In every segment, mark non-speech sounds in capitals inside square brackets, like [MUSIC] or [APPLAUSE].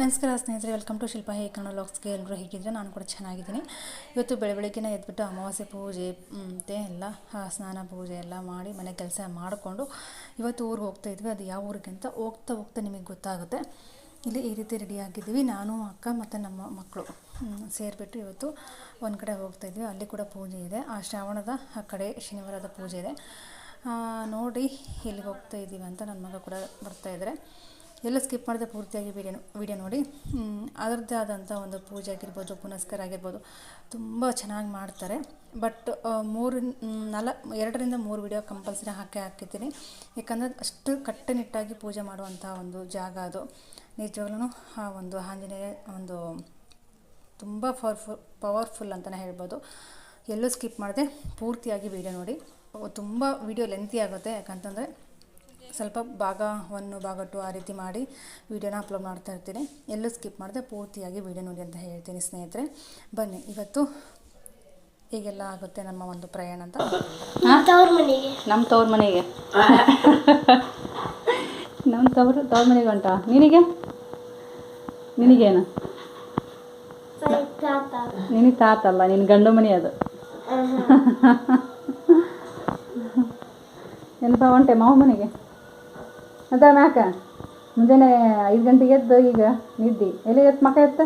ನಮಸ್ಕಾರ ಸ್ನೇಹಿತರೆ welcome to Shilpa ಹೇ ಕನ್ನಡ ಲಾಗ್ಸ್ಗೆ ಎಲ್ಲರೂ ಹೇಗಿದ್ರೆ ನಾನು ಕೂಡ ಚೆನ್ನಾಗಿದ್ದೀನಿ. ಇವತ್ತು ಬೆಳೆ ಬೆಳಗ್ಗೆನೇ ಎದ್ಬಿಟ್ಟು ಅಮಾವಾಸ್ಯೆ ಪೂಜೆ ಮತ್ತು ಎಲ್ಲ ಸ್ನಾನ ಪೂಜೆ ಎಲ್ಲ ಮಾಡಿ ಮನೆ ಕೆಲಸ ಮಾಡಿಕೊಂಡು ಇವತ್ತು ಊರಿಗೆ ಹೋಗ್ತಾ ಇದ್ವಿ. ಅದು ಯಾವ ಊರಿಗೆ ಅಂತ ಹೋಗ್ತಾ ಹೋಗ್ತಾ ನಿಮಗೆ ಗೊತ್ತಾಗುತ್ತೆ. ಇಲ್ಲಿ ಈ ರೀತಿ ರೆಡಿ ಆಗಿದ್ದೀವಿ. ನಾನು, ಅಕ್ಕ ಮತ್ತು ನಮ್ಮ ಮಕ್ಕಳು ಸೇರಿಬಿಟ್ಟು ಇವತ್ತು ಒಂದು ಕಡೆ ಹೋಗ್ತಾ ಇದ್ವಿ. ಅಲ್ಲಿ ಕೂಡ ಪೂಜೆ ಇದೆ. ಆ ಶ್ರಾವಣದ ಕಡೆ ಶನಿವಾರದ ಪೂಜೆ ಇದೆ. ನೋಡಿ, ಎಲ್ಲಿಗೆ ಹೋಗ್ತಾ ಇದ್ದೀವಿ ಅಂತ ನನ್ನ ಮಗ ಕೂಡ ಬರ್ತಾ ಇದ್ದಾರೆ ಎಲ್ಲ ಸ್ಕಿಪ್ ಮಾಡಿದೆ ಪೂರ್ತಿಯಾಗಿ ವಿಡಿಯೋ ವಿಡಿಯೋ ನೋಡಿ. ಅದರದ್ದೇ ಆದಂಥ ಒಂದು ಪೂಜೆ ಆಗಿರ್ಬೋದು, ಪುನಸ್ಕಾರ ಆಗಿರ್ಬೋದು, ತುಂಬ ಚೆನ್ನಾಗಿ ಮಾಡ್ತಾರೆ. ಬಟ್ ಮೂರು ನಾಲ್, ಎರಡರಿಂದ ಮೂರು ವಿಡಿಯೋ ಕಂಪಲ್ಸರಿ ಹಾಕಿ ಹಾಕಿದ್ದೀನಿ. ಯಾಕಂದರೆ ಅಷ್ಟು ಕಟ್ಟುನಿಟ್ಟಾಗಿ ಪೂಜೆ ಮಾಡುವಂಥ ಒಂದು ಜಾಗ ಅದು. ನಿಜವಾಗ್ಲೂ ಆ ಒಂದು ಆಂಜನೇಯ, ಒಂದು ತುಂಬ ಪವರ್ಫುಲ್ ಪವರ್ಫುಲ್ ಅಂತಲೇ ಹೇಳ್ಬೋದು. ಎಲ್ಲೂ ಸ್ಕಿಪ್ ಮಾಡಿದೆ ಪೂರ್ತಿಯಾಗಿ ವಿಡಿಯೋ ನೋಡಿ. ತುಂಬ ವಿಡಿಯೋ ಲೆಂತಿ ಆಗುತ್ತೆ. ಯಾಕಂತಂದರೆ ಸ್ವಲ್ಪ ಭಾಗ ಒನ್ನು ಭಾಗ ಟು ಆ ರೀತಿ ಮಾಡಿ ವಿಡಿಯೋನ ಅಪ್ಲೋಡ್ ಮಾಡ್ತಾ ಇರ್ತೀನಿ. ಎಲ್ಲೂ ಸ್ಕಿಪ್ ಮಾಡಿದೆ ಪೂರ್ತಿಯಾಗಿ ವೀಡಿಯೋ ನೋಡಿ ಅಂತ ಹೇಳ್ತೀನಿ ಸ್ನೇಹಿತರೆ. ಬನ್ನಿ ಇವತ್ತು ಹೀಗೆಲ್ಲ ಆಗುತ್ತೆ ನಮ್ಮ ಒಂದು ಪ್ರಯಾಣ ಅಂತ? ತವ್ರ ಮನೆಗೆ. ನಮ್ಮ ತವ್ರ ಮನೆಗೆ? [LAUGHS] ನಮ್ಮ ತವರು ತವ್ರ ಮನೆಗೆ ಹೊಂಟ ನಿನಗೆ? ನಿನಗೇನು? ತಾತ. ನಿನಗೆ ತಾತಲ್ಲ ನಿನ್ನ ಗಂಡು ಮನೆ ಅದು. [LAUGHS] ಏನಪ್ಪ ಹೊಂಟೆ ಮಾವ ಮನೆಗೆ? ಅದ ಮ್ಯಾಕ ಮುಂಜಾನೆ ಐದು ಗಂಟೆಗೆ ಎದ್ದು ಈಗ ನಿದ್ದಿ. ಎಲ್ಲಿ ಎತ್ತು ಮಕ್ಕ ಎತ್ತ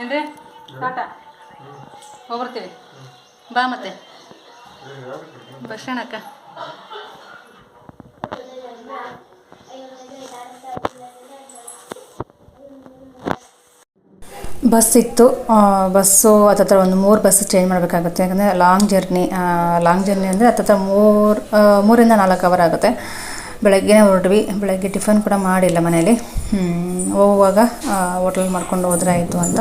ಏನ್ರಿ? ಟಾಟಾ. ಹೋಗ್ಬರ್ತೀವಿ. ಬಾ ಮತ್ತೆ. ಬಸ್ಸಣ್ಣಕ್ಕ ಬಸ್ ಇತ್ತು. ಬಸ್ಸು ಹತ್ತತ್ರ ಒಂದು ಮೂರು ಬಸ್ ಚೇಂಜ್ ಮಾಡಬೇಕಾಗುತ್ತೆ. ಯಾಕಂದರೆ ಲಾಂಗ್ ಜರ್ನಿ ಲಾಂಗ್ ಜರ್ನಿ ಅಂದರೆ ಹತ್ತತ್ರ ಮೂರು ಮೂರಿಂದ ನಾಲ್ಕು ಅವರ್ ಆಗುತ್ತೆ. ಬೆಳಗ್ಗೆನೇ ಹೊರಟ್ವಿ. ಬೆಳಗ್ಗೆ ಟಿಫನ್ ಕೂಡ ಮಾಡಿಲ್ಲ ಹ್ಮ್, ಹೋಗುವಾಗ ಹೋಟೆಲ್ ಮಾಡ್ಕೊಂಡು ಹೋದ್ರೆ ಆಯಿತು ಅಂತ.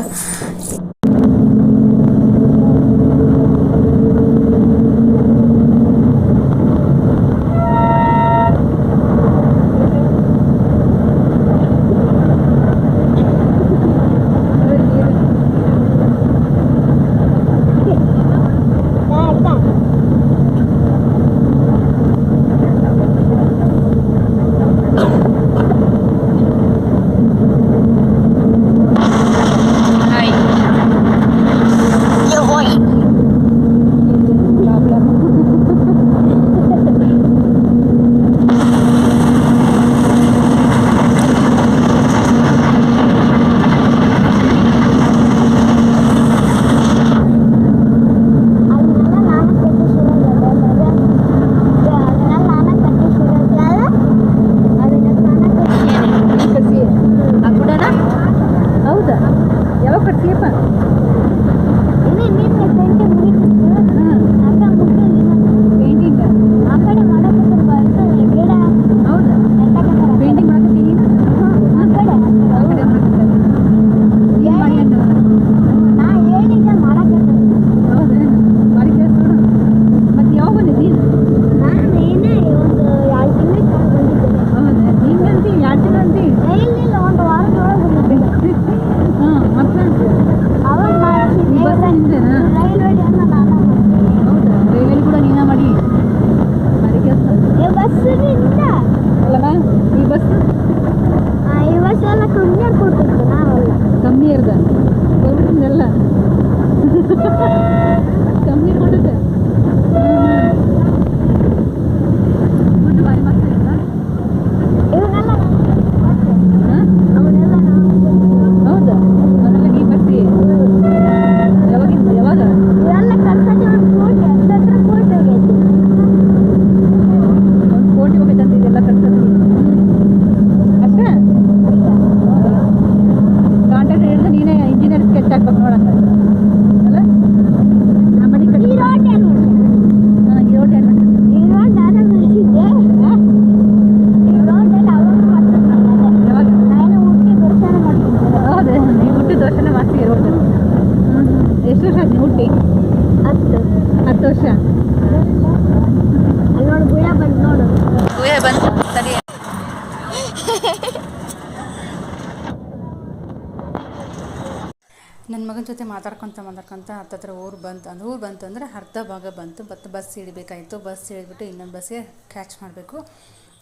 ಜೊತೆ ಮಾತಾಡ್ಕೊತ ಮಾತಾಡ್ಕೊತ ಹತ್ರ ಊರು ಬಂತು ಅಂದ್ರೆ, ಊರು ಬಂತು ಅಂದರೆ ಅರ್ಧ ಭಾಗ ಬಂತು. ಮತ್ತು ಬಸ್ ಇಳಿಬೇಕಾಯಿತು ಬಸ್ ಇಳಿದ್ಬಿಟ್ಟು ಇನ್ನೊಂದು ಬಸ್ಸಿಗೆ ಕ್ಯಾಚ್ ಮಾಡಬೇಕು.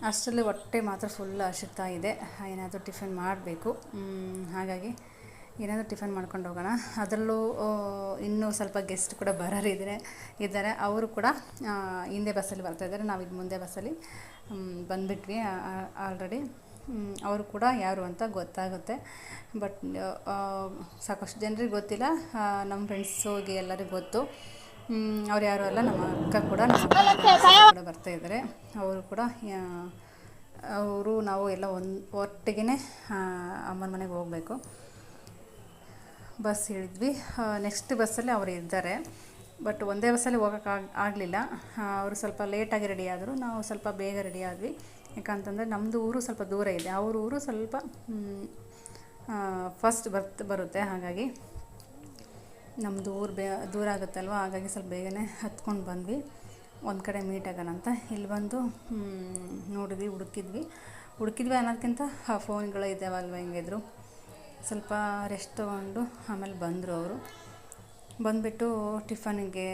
ಅಷ್ಟರಲ್ಲಿ ಹೊಟ್ಟೆ ಮಾತ್ರ ಫುಲ್ ಹಸಿತಾ ಇದೆ. ಏನಾದರೂ ಟಿಫಿನ್ ಮಾಡಬೇಕು. ಹಾಗಾಗಿ ಏನಾದರೂ ಟಿಫನ್ ಮಾಡ್ಕೊಂಡು ಹೋಗೋಣ. ಅದರಲ್ಲೂ ಇನ್ನೂ ಸ್ವಲ್ಪ ಗೆಸ್ಟ್ ಕೂಡ ಬರೋರು ಇದ್ದಾರೆ ಇದ್ದಾರೆ. ಅವರು ಕೂಡ ಹಿಂದೆ ಬಸ್ಸಲ್ಲಿ ಬರ್ತಾ ಇದ್ದಾರೆ. ಇದು ಮುಂದೆ ಬಸ್ಸಲ್ಲಿ ಬಂದ್ಬಿಟ್ವಿ ಆಲ್ರೆಡಿ ಅವರು ಕೂಡ ಯಾರು ಅಂತ ಗೊತ್ತಾಗುತ್ತೆ. ಬಟ್ ಸಾಕಷ್ಟು ಜನರಿಗೆ ಗೊತ್ತಿಲ್ಲ. ನಮ್ಮ ಫ್ರೆಂಡ್ಸಿಗೆ ಎಲ್ಲರಿಗೂ ಗೊತ್ತು. ಅವ್ರು ಯಾರು ಅಲ್ಲ, ನಮ್ಮ ಅಕ್ಕ ಕೂಡ ಕೂಡ ಬರ್ತಾ ಇದ್ದಾರೆ ಅವರು ಕೂಡ ಅವರು ನಾವು ಎಲ್ಲ ಒಂದು ಒಟ್ಟಿಗೆ ಅಮ್ಮನ ಮನೆಗೆ ಹೋಗಬೇಕು. ಬಸ್ ಹೇಳಿದ್ವಿ. ನೆಕ್ಸ್ಟ್ ಬಸ್ಸಲ್ಲಿ ಅವರು ಇದ್ದಾರೆ. ಬಟ್ ಒಂದೇ ಬಸ್ಸಲ್ಲಿ ಹೋಗೋಕ್ಕೆ ಆಗಲಿಲ್ಲ. ಅವರು ಸ್ವಲ್ಪ ಲೇಟಾಗಿ ರೆಡಿ ಆದರು. ನಾವು ಸ್ವಲ್ಪ ಬೇಗ ರೆಡಿ ಆದ್ವಿ. ಯಾಕಂತಂದರೆ ನಮ್ಮದು ಊರು ಸ್ವಲ್ಪ ದೂರ ಇದೆ. ಅವ್ರ ಊರು ಸ್ವಲ್ಪ ಫಸ್ಟ್ ಬರ್ತ್ ಬರುತ್ತೆ. ಹಾಗಾಗಿ ನಮ್ಮದು ಊರು ಬೇ ದೂರ ಆಗುತ್ತಲ್ವ? ಹಾಗಾಗಿ ಸ್ವಲ್ಪ ಬೇಗನೆ ಹತ್ಕೊಂಡು ಬಂದ್ವಿ. ಒಂದು ಕಡೆ ಮೀಟ್ ಆಗೋಣ ಅಂತ. ಇಲ್ಲಿ ಬಂದು ನೋಡಿದ್ವಿ ಹುಡುಕಿದ್ವಿ ಹುಡುಕಿದ್ವಿ ಅನ್ನೋದಕ್ಕಿಂತ ಆ ಫೋನ್ಗಳು ಇದ್ದಾವಲ್ವ ಹೆಂಗಿದ್ರು? ಸ್ವಲ್ಪ ರೆಸ್ಟ್ ತೊಗೊಂಡು ಆಮೇಲೆ ಬಂದರು ಅವರು. ಬಂದುಬಿಟ್ಟು ಟಿಫನ್ಗೆ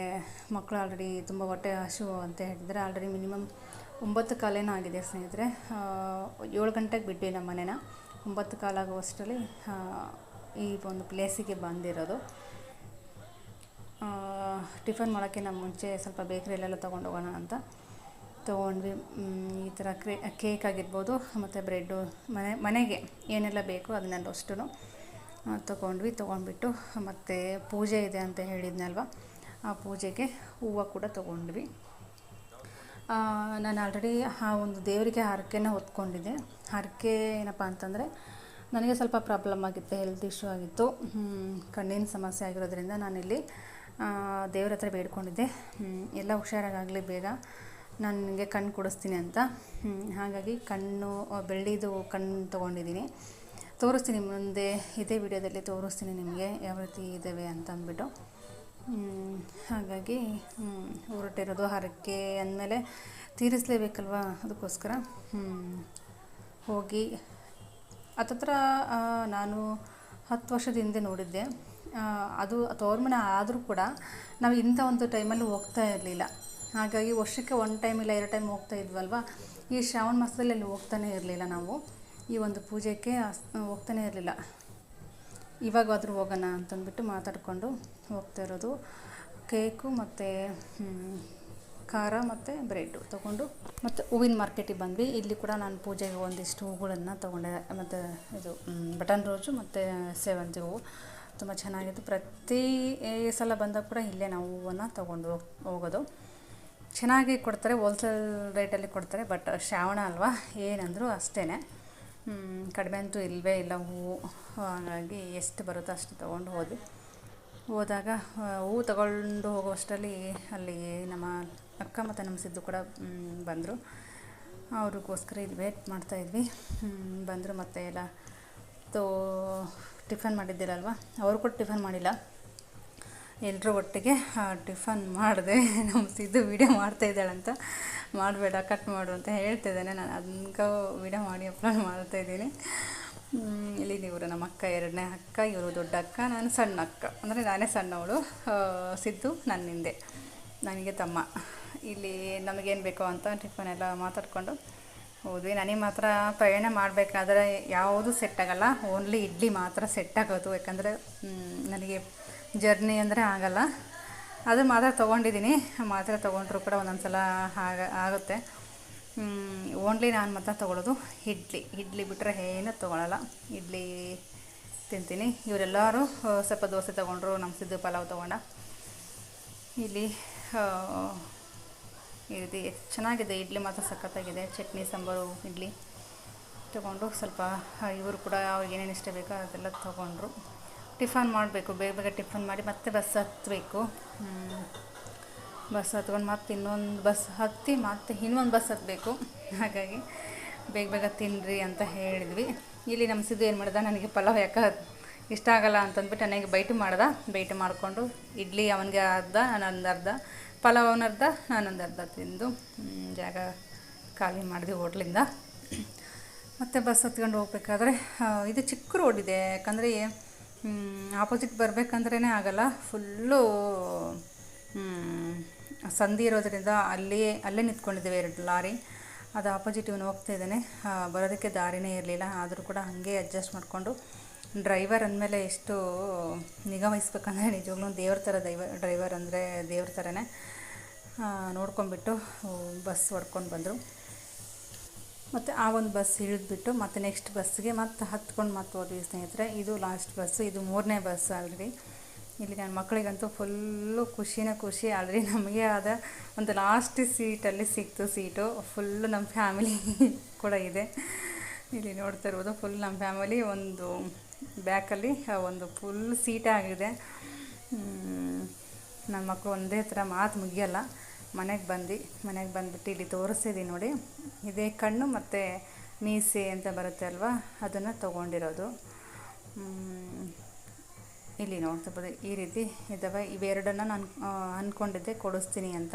ಮಕ್ಕಳು ಆಲ್ರೆಡಿ ತುಂಬ ಹೊಟ್ಟೆ ಹಸು ಅಂತ ಹೇಳಿದರೆ ಆಲ್ರೆಡಿ ಮಿನಿಮಮ್ ಒಂಬತ್ತು ಕಾಲೇನೋ ಆಗಿದೆ ಸ್ನೇಹಿತರೆ. ಏಳು ಗಂಟೆಗೆ ಬಿಟ್ವಿ ನಮ್ಮ ಮನೇನ. ಒಂಬತ್ತು ಕಾಲಾಗುವಷ್ಟರಲ್ಲಿ ಈ ಒಂದು ಪ್ಲೇಸಿಗೆ ಬಂದಿರೋದು. ಟಿಫನ್ ಮಾಡೋಕ್ಕೆ ನಮ್ಮ ಮುಂಚೆ ಸ್ವಲ್ಪ ಬೇಕ್ರಿಯಲ್ಲೆಲ್ಲ ತೊಗೊಂಡು ಹೋಗೋಣ ಅಂತ ತೊಗೊಂಡ್ವಿ. ಈ ಥರ ಕ್ರೇ, ಕೇಕ್ ಆಗಿರ್ಬೋದು, ಮತ್ತು ಬ್ರೆಡ್ಡು, ಮನೆ, ಮನೆಗೆ ಏನೆಲ್ಲ ಬೇಕು ಅದನ್ನೆಲ್ಲ ಅಷ್ಟು ತೊಗೊಂಡ್ವಿ, ತೊಗೊಂಡ್ಬಿಟ್ಟು ಮತ್ತು ಪೂಜೆ ಇದೆ ಅಂತ ಹೇಳಿದ್ನಲ್ವ? ಆ ಪೂಜೆಗೆ ಹೂವು ಕೂಡ ತೊಗೊಂಡ್ವಿ. ನಾನು ಆಲ್ರೆಡಿ ಆ ಒಂದು ದೇವರಿಗೆ ಹರಕೆನ ಹೊತ್ಕೊಂಡಿದ್ದೆ. ಹರಕೆ ಏನಪ್ಪ ಅಂತಂದರೆ, ನನಗೆ ಸ್ವಲ್ಪ ಪ್ರಾಬ್ಲಮ್ ಆಗಿತ್ತು ಹೆಲ್ತ್ ಇಶ್ಯೂ ಆಗಿತ್ತು. ಕಣ್ಣಿನ ಸಮಸ್ಯೆ ಆಗಿರೋದ್ರಿಂದ ನಾನಿಲ್ಲಿ ದೇವ್ರ ಹತ್ರ ಬೇಡ್ಕೊಂಡಿದ್ದೆ. ಎಲ್ಲ ಹುಷಾರಾಗಲಿ ಬೇಗ ನನಗೆ ಕಣ್ಣು ಕೊಡಿಸ್ತೀನಿ ಅಂತ. ಹಾಗಾಗಿ ಕಣ್ಣು, ಬೆಳ್ಳಿದು ಕಣ್ಣು ತೊಗೊಂಡಿದ್ದೀನಿ. ತೋರಿಸ್ತೀನಿ ಮುಂದೆ, ಇದೇ ವಿಡಿಯೋದಲ್ಲಿ ತೋರಿಸ್ತೀನಿ ನಿಮಗೆ ಯಾವ ರೀತಿ ಇದ್ದಾವೆ ಅಂತ ಅಂದ್ಬಿಟ್ಟು. ಹಾಗಾಗಿ ಹೊರಟಿರೋದು ಹರಕೆ ಅಂದಮೇಲೆ ತೀರಿಸಲೇಬೇಕಲ್ವ ಅದಕ್ಕೋಸ್ಕರ? ಹೋಗಿ. ಹತ್ತತ್ರ ನಾನು ಹತ್ತು ವರ್ಷದ ಹಿಂದೆ ನೋಡಿದ್ದೆ. ಅದು ತೋರ್ಮನೆ ಆದರೂ ಕೂಡ ನಾವು ಇಂಥ ಒಂದು ಟೈಮಲ್ಲಿ ಹೋಗ್ತಾ ಇರಲಿಲ್ಲ. ಹಾಗಾಗಿ ವರ್ಷಕ್ಕೆ ಒಂದು ಟೈಮ್ ಇಲ್ಲ, ಎರಡು ಟೈಮ್ ಹೋಗ್ತಾ ಇದ್ವಲ್ವ? ಈ ಶ್ರಾವಣ ಮಾಸದಲ್ಲಿ ಅಲ್ಲಿ ಹೋಗ್ತಾನೆ ಇರಲಿಲ್ಲ ನಾವು. ಈ ಒಂದು ಪೂಜೆಗೆ ಹೋಗ್ತಾನೆ ಇರಲಿಲ್ಲ. ಇವಾಗಾದರೂ ಹೋಗೋಣ ಅಂತಂದ್ಬಿಟ್ಟು ಮಾತಾಡಿಕೊಂಡು ಹೋಗ್ತಾ ಇರೋದು. ಕೇಕು ಮತ್ತು ಖಾರ ಮತ್ತು ಬ್ರೆಡ್ಡು ತೊಗೊಂಡು ಮತ್ತು ಹೂವಿನ ಮಾರ್ಕೆಟಿಗೆ ಬಂದ್ವಿ. ಇಲ್ಲಿ ಕೂಡ ನಾನು ಪೂಜೆಗೆ ಒಂದಿಷ್ಟು ಹೂಗಳನ್ನು ತೊಗೊಂಡೆ. ಮತ್ತು ಇದು ಬಟನ್ ರೋಜು ಮತ್ತು ಸೇವಂತಿ ಹೂವು. ತುಂಬ ಚೆನ್ನಾಗಿತ್ತು. ಪ್ರತಿ ಸಲ ಬಂದಾಗ ಕೂಡ ಇಲ್ಲೇ ನಾವು ಹೂವನ್ನು ತೊಗೊಂಡು ಹೋಗ್, ಹೋಗೋದು. ಚೆನ್ನಾಗಿ ಕೊಡ್ತಾರೆ. ಹೋಲ್ಸೇಲ್ ರೇಟಲ್ಲಿ ಕೊಡ್ತಾರೆ. ಬಟ್ ಶ್ರಾವಣ ಅಲ್ವಾ? ಏನಂದರೂ ಅಷ್ಟೇ ಕಡಿಮೆ ಅಂತೂ ಇಲ್ಲವೇ ಇಲ್ಲ ಹೂವು ಹಾಗಾಗಿ ಎಷ್ಟು ಬರುತ್ತೋ ಅಷ್ಟು ತೊಗೊಂಡು ಹೋದ್ವಿ ಹೋದಾಗ ಹೂವು ತಗೊಂಡು ಹೋಗುವಷ್ಟರಲ್ಲಿ ಅಲ್ಲಿ ನಮ್ಮ ಅಕ್ಕ ಮತ್ತು ನಮ್ಮ ಸಿದ್ದು ಕೂಡ ಬಂದರು. ಅವ್ರಿಗೋಸ್ಕರ ಇಲ್ಲಿ ವೇಟ್ ಮಾಡ್ತಾಯಿದ್ವಿ ಬಂದರು ಮತ್ತೆ ಎಲ್ಲ ತೋ, ಟಿಫನ್ ಮಾಡಿದ್ದಿರಲ್ವ? ಅವರು ಕೂಡ ಟಿಫನ್ ಮಾಡಿಲ್ಲ. ಎಲ್ಲರೂ ಒಟ್ಟಿಗೆ ಟಿಫನ್ ಮಾಡಿದೆ. [LAUGHS] ನಮ್ಮ ಸಿದ್ದು ವೀಡಿಯೋ ಮಾಡ್ತಾ ಇದ್ದಾಳಂತ. ಮಾಡಬೇಡ ಕಟ್ ಮಾಡು ಅಂತ ಹೇಳ್ತಿದ್ದಾನೆ ನಾನು ಅದಕ್ಕೆ ವೀಡಿಯೋ ಮಾಡಿ ಅಪ್ಲೋಡ್ ಮಾಡ್ತಾಯಿದ್ದೀನಿ ಇಲ್ಲಿ ಇವರು ನಮ್ಮ ಅಕ್ಕ, ಎರಡನೇ ಅಕ್ಕ, ಇವರು ದೊಡ್ಡ ಅಕ್ಕ, ನಾನು ಸಣ್ಣ ಅಕ್ಕ. ಅಂದರೆ ನಾನೇ ಸಣ್ಣವಳು. ಸಿದ್ದು ಸಿದ್ದು ನನ್ನಿಂದೆ ನನಗೆ ತಮ್ಮ. ಇಲ್ಲಿ ನಮಗೇನು ಬೇಕೋ ಅಂತ ಟಿಫನ್ ಎಲ್ಲ ಮಾತಾಡಿಕೊಂಡು ಹೋದ್ವಿ. ನನಗೆ ಮಾತ್ರ ಪ್ರಯಾಣ ಮಾಡಬೇಕಾದ್ರೆ ಯಾವುದು ಸೆಟ್ ಆಗಲ್ಲ. ಓನ್ಲಿ ಇಡ್ಲಿ ಮಾತ್ರ ಸೆಟ್ ಆಗೋದು. ಯಾಕಂದರೆ ನನಗೆ ಜರ್ನಿ ಅಂದರೆ ಆಗಲ್ಲ. ಅದು ಮಾತ್ರ ತೊಗೊಂಡಿದ್ದೀನಿ ಮಾತ್ರ ತೊಗೊಂಡ್ರು ಕೂಡ ಒಂದೊಂದು ಸಲ ಆಗ, ಆಗುತ್ತೆ. ಓನ್ಲಿ ನಾನು ಮಾತ್ರ ತೊಗೊಳೋದು ಇಡ್ಲಿ. ಇಡ್ಲಿ ಬಿಟ್ಟರೆ ಏನೂ ತೊಗೊಳಲ್ಲ. ಇಡ್ಲಿ ತಿಂತೀನಿ. ಇವರೆಲ್ಲರೂ ಸ್ವಲ್ಪ ದೋಸೆ ತೊಗೊಂಡ್ರು ನಮ್ಮ ಸಿದ್ದು ಪಲಾವ್ ತೊಗೊಂಡ. ಇಲ್ಲಿ ಈ ರೀತಿ ಚೆನ್ನಾಗಿದೆ. ಇಡ್ಲಿ ಮಾತ್ರ ಸಖತ್ತಾಗಿದೆ. ಚಟ್ನಿ, ಸಾಂಬಾರು, ಇಡ್ಲಿ ತೊಗೊಂಡು ಸ್ವಲ್ಪ ಇವರು ಕೂಡ ಅವ್ರಿಗೆ ಏನೇನು ಇಷ್ಟ ಬೇಕೋ ಅದೆಲ್ಲ ತೊಗೊಂಡ್ರು. ಟಿಫನ್ ಮಾಡಬೇಕು, ಬೇಗ ಬೇಗ ಟಿಫನ್ ಮಾಡಿ ಮತ್ತೆ ಬಸ್ ಹತ್ತಬೇಕು ಬಸ್ ಹತ್ಕೊಂಡು ಮತ್ತೆ ಇನ್ನೊಂದು ಬಸ್ ಹತ್ತಿ ಮತ್ತೆ ಇನ್ನೊಂದು ಬಸ್ ಹತ್ತಬೇಕು ಹಾಗಾಗಿ ಬೇಗ ಬೇಗ ತಿನ್ನಿರಿ ಅಂತ ಹೇಳಿದ್ವಿ. ಇಲ್ಲಿ ನಮ್ಮ ಸಿದ್ದು ಏನು ಮಾಡ್ದೆ, ನನಗೆ ಪಲಾವ್ ಯಾಕೆ ಇಷ್ಟ ಆಗಲ್ಲ ಅಂತಂದ್ಬಿಟ್ಟು ನನಗೆ ಬೈಟು ಮಾಡ್ದ. ಬೈಟು ಮಾಡಿಕೊಂಡು ಇಡ್ಲಿ ಅವನಿಗೆ ಅರ್ಧ ನಾನೊಂದು ಅರ್ಧ, ಪಲಾವ್ ಅವನ ಅರ್ಧ ನಾನೊಂದು ಅರ್ಧ ತಿಂದು ಜಾಗ ಖಾಲಿ ಮಾಡಿದ್ವಿ ಹೋಟ್ಲಿಂದ. ಮತ್ತು ಬಸ್ ಹತ್ಕೊಂಡು ಹೋಗ್ಬೇಕಾದ್ರೆ ಇದು ಚಿಕ್ಕ ರೋಡ್ ಇದೆ. ಯಾಕಂದರೆ ಆಪೋಸಿಟ್ ಬರಬೇಕಂದ್ರೇ ಆಗಲ್ಲ. ಫುಲ್ಲು ಸಂಧಿ ಇರೋದರಿಂದ ಅಲ್ಲಿ, ಅಲ್ಲೇ ನಿಂತ್ಕೊಂಡಿದ್ದೇವೆ ಎರಡು ಲಾರಿ. ಅದು ಆಪೋಸಿಟ್ ಇವನು ಹೋಗ್ತಾ ಇದ್ದಾನೆ. ಬರೋದಕ್ಕೆ ದಾರಿನೇ ಇರಲಿಲ್ಲ. ಆದರೂ ಕೂಡ ಹಾಗೆ ಅಡ್ಜಸ್ಟ್ ಮಾಡಿಕೊಂಡು ಡ್ರೈವರ್ ಅಂದಮೇಲೆ ಎಷ್ಟು ನಿಗಾ ವಹಿಸ್ಬೇಕಂದ್ರೆ ನಿಜವಾಗ್ಲೂ ದೇವ್ರ ಥರ ದೈವ ಡ್ರೈವರ್ ಅಂದರೆ ದೇವ್ರ ಥರನೇ ನೋಡ್ಕೊಂಬಿಟ್ಟು ಬಸ್ ಹೊಡ್ಕೊಂಡು ಬಂದರು. ಮತ್ತು ಆ ಒಂದು ಬಸ್ ಇಳಿದ್ಬಿಟ್ಟು ಮತ್ತೆ ನೆಕ್ಸ್ಟ್ ಬಸ್ಸಿಗೆ ಮತ್ತೆ ಹತ್ಕೊಂಡು ಮತ್ತೆ ಹೋದ್ವಿ ಸ್ನೇಹಿತರೆ. ಇದು ಲಾಸ್ಟ್ ಬಸ್ಸು ಇದು ಮೂರನೇ ಬಸ್ ಆಲ್ರೆಡಿ ಇಲ್ಲಿ ನನ್ನ ಮಕ್ಕಳಿಗಂತೂ ಫುಲ್ಲು ಖುಷಿನೇ ಖುಷಿ ಆಲ್ರೆಡಿ ನಮಗೆ ಆದ ಒಂದು ಲಾಸ್ಟ್ ಸೀಟಲ್ಲಿ ಸಿಕ್ತು ಸೀಟು ಫುಲ್ಲು ನಮ್ಮ ಫ್ಯಾಮಿಲಿ ಕೂಡ ಇದೆ. ಇಲ್ಲಿ ನೋಡ್ತಾ ಇರ್ಬೋದು ಫುಲ್ ನಮ್ಮ ಫ್ಯಾಮಿಲಿ ಒಂದು ಬ್ಯಾಕಲ್ಲಿ ಒಂದು ಫುಲ್ ಸೀಟೇ ಆಗಿದೆ. ಹ್ಮ್. ನನ್ನ ಮಕ್ಕಳು ಒಂದೇ ಥರ ಮಾತು ಮುಗಿಯಲ್ಲ. ಮನೆಗೆ ಬಂದು ಮನೆಗೆ ಬಂದುಬಿಟ್ಟು ಇಲ್ಲಿ ತೋರಿಸ್ತಿದ್ದೀನಿ ನೋಡಿ. ಇದೇ ಕಣ್ಣು ಮತ್ತು ಮೀಸೆ ಅಂತ ಬರುತ್ತೆ ಅಲ್ವಾ? ಅದನ್ನು ತೊಗೊಂಡಿರೋದು. ಇಲ್ಲಿ ನೋಡ್ತಿರ್ಬೋದು ಈ ರೀತಿ ಇದ್ದಾವೆ ಇವೆರಡನ್ನು ನಾನು ಅಂದ್ಕೊಂಡಿದ್ದೆ ಕೊಡಿಸ್ತೀನಿ ಅಂತ.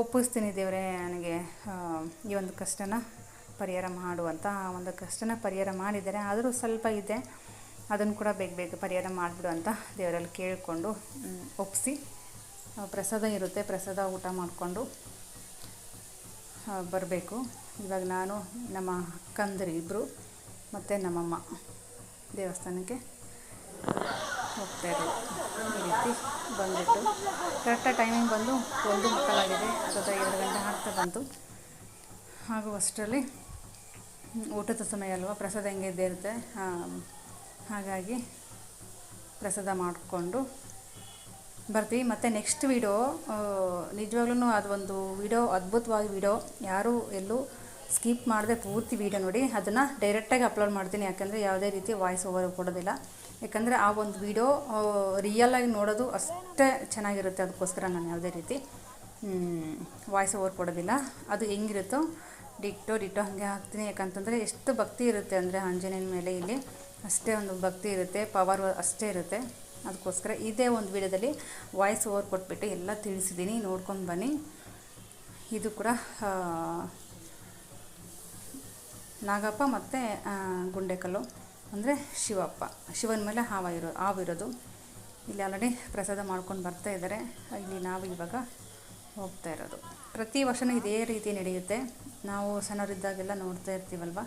ಒಪ್ಪಿಸ್ತೀನಿ ದೇವರೇ ನನಗೆ ಈ ಒಂದು ಕಷ್ಟನ ಪರಿಹಾರ ಮಾಡು ಅಂತ. ಆ ಒಂದು ಕಷ್ಟನ ಪರಿಹಾರ ಮಾಡಿದ್ದಾರೆ. ಆದರೂ ಸ್ವಲ್ಪ ಇದೆ. ಅದನ್ನು ಕೂಡ ಬೇಗ ಬೇಗ ಪರಿಹಾರ ಮಾಡಿಬಿಡು ಅಂತ ದೇವರಲ್ಲಿ ಕೇಳಿಕೊಂಡು ಒಪ್ಪಿಸಿ ಪ್ರಸಾದ ಇರುತ್ತೆ, ಪ್ರಸಾದ ಊಟ ಮಾಡಿಕೊಂಡು ಬರಬೇಕು. ಇವಾಗ ನಾನು, ನಮ್ಮ ಅಕ್ಕಂದಿರು ಇಬ್ಬರು ಮತ್ತು ನಮ್ಮಮ್ಮ ದೇವಸ್ಥಾನಕ್ಕೆ ಹೋಗ್ತಾ ಇರೋದು. ಈ ರೀತಿ ಬಂದುಬಿಟ್ಟು. ಕರೆಕ್ಟಾಗಿ ಟೈಮಿಂಗ್ ಬಂದು ಒಂದು ಮಕ್ಕಳಾಗಿದೆ. ಅಥವಾ ಎರಡು ಗಂಟೆ ಆಗ್ತಾ ಬಂತು. ಹಾಗೂ ಅಷ್ಟರಲ್ಲಿ ಊಟದ ಸಮಯ ಅಲ್ವಾ? ಪ್ರಸಾದ ಹೆಂಗೆ ಇದ್ದೇ ಇರುತ್ತೆ. ಹಾಗಾಗಿ ಪ್ರಸಾದ ಮಾಡಿಕೊಂಡು ಬರ್ತೀವಿ. ಮತ್ತು ನೆಕ್ಸ್ಟ್ ವಿಡಿಯೋ ನಿಜವಾಗ್ಲೂ ಅದು ಒಂದು ವಿಡಿಯೋ ಅದ್ಭುತವಾಗಿ ವಿಡಿಯೋ ಯಾರೂ ಎಲ್ಲೂ ಸ್ಕಿಪ್ ಮಾಡದೆ ಪೂರ್ತಿ ವೀಡಿಯೋ ನೋಡಿ. ಅದನ್ನು ಡೈರೆಕ್ಟಾಗಿ ಅಪ್ಲೋಡ್ ಮಾಡ್ತೀನಿ. ಯಾಕಂದರೆ ಯಾವುದೇ ರೀತಿ ವಾಯ್ಸ್ ಓವರ್ ಕೊಡೋದಿಲ್ಲ. ಯಾಕಂದರೆ ಆ ಒಂದು ವಿಡಿಯೋ ರಿಯಲಾಗಿ ನೋಡೋದು ಅಷ್ಟೇ ಚೆನ್ನಾಗಿರುತ್ತೆ. ಅದಕ್ಕೋಸ್ಕರ ನಾನು ಯಾವುದೇ ರೀತಿ ವಾಯ್ಸ್ ಓವರ್ ಕೊಡೋದಿಲ್ಲ. ಅದು ಹೆಂಗಿರುತ್ತೋ ಡಿಟ್ಟೋ ಡಿಟ್ಟೋ ಹಾಗೆ ಹಾಕ್ತೀನಿ. ಯಾಕಂತಂದರೆ ಎಷ್ಟು ಭಕ್ತಿ ಇರುತ್ತೆ ಅಂದರೆ ಆಂಜನೇಯನ ಮೇಲೆ ಇಲ್ಲಿ. ಅಷ್ಟೇ ಒಂದು ಭಕ್ತಿ ಇರುತ್ತೆ. ಪವರ್ ಅಷ್ಟೇ ಇರುತ್ತೆ. ಅದಕ್ಕೋಸ್ಕರ ಇದೇ ಒಂದು ವಿಡಿಯೋದಲ್ಲಿ ವಾಯ್ಸ್ ಓವರ್ ಕೊಟ್ಬಿಟ್ಟು ಎಲ್ಲ ತಿಳಿಸಿದ್ದೀನಿ. ನೋಡ್ಕೊಂಡು ಬನ್ನಿ. ಇದು ಕೂಡ ನಾಗಪ್ಪ ಮತ್ತು ಗುಂಡೆಕಲ್ಲು. ಅಂದರೆ ಶಿವಪ್ಪ. ಶಿವನ ಮೇಲೆ ಹಾವ ಇರೋ ಹಾವಿರೋದು ಇಲ್ಲಿ ಆಲ್ರೆಡಿ ಪ್ರಸಾದ ಮಾಡ್ಕೊಂಡು ಬರ್ತಾ ಇದ್ದಾರೆ. ಇಲ್ಲಿ ನಾವು ಇವಾಗ ಹೋಗ್ತಾ ಇರೋದು. ಪ್ರತಿ ವರ್ಷನೂ ಇದೇ ರೀತಿ ನಡೆಯುತ್ತೆ. ನಾವು ಸಣ್ಣವರಿದ್ದಾಗೆಲ್ಲ ನೋಡ್ತಾ ಇರ್ತೀವಲ್ವ?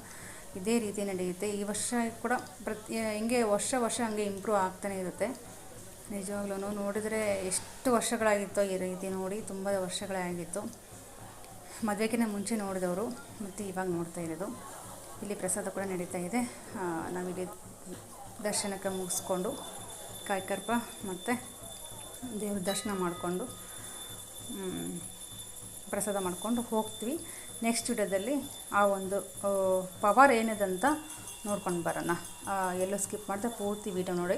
ಇದೇ ರೀತಿ ನಡೆಯುತ್ತೆ. ಈ ವರ್ಷ ಕೂಡ ಪ್ರತಿ, ಹಿಂಗೆ ವರ್ಷ ವರ್ಷ ಹಂಗೆ ಇಂಪ್ರೂವ್ ಆಗ್ತಾನೆ ಇರುತ್ತೆ. ನಿಜವಾಗ್ಲೂ ನೋಡಿದರೆ ಎಷ್ಟು ವರ್ಷಗಳಾಗಿತ್ತೋ ಈ ರೀತಿ ನೋಡಿ ತುಂಬ ವರ್ಷಗಳೇ ಆಗಿತ್ತು. ಮದುವೆಗಿಂತ ಮುಂಚೆ ನೋಡಿದವರು, ಮತ್ತು ಇವಾಗ ನೋಡ್ತಾ ಇರೋದು. ಇಲ್ಲಿ ಪ್ರಸಾದ ಕೂಡ ನಡೀತಾ ಇದೆ. ನಾವಿಲ್ಲಿ ದರ್ಶನಕ್ಕೆ ಮುಗಿಸ್ಕೊಂಡು ಕಾಯ್ಕರ್ಪ ಮತ್ತು ದೇವ್ರ ದರ್ಶನ ಮಾಡಿಕೊಂಡು ಪ್ರಸಾದ ಮಾಡಿಕೊಂಡು ಹೋಗ್ತೀವಿ. ನೆಕ್ಸ್ಟ್ ವಿಡಿಯೋದಲ್ಲಿ ಆ ಒಂದು ಪವರ್ ಏನಿದೆ ಅಂತ ನೋಡ್ಕೊಂಡು ಬರೋಣ. ಎಲ್ಲೂ ಸ್ಕಿಪ್ ಮಾಡಿದೆ ಪೂರ್ತಿ ವಿಡಿಯೋ ನೋಡಿ.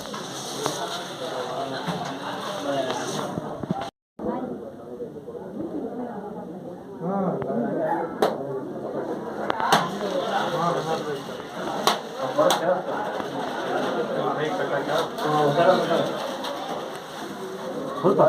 ಬೇಗ ಸ್ವಲ್ಪ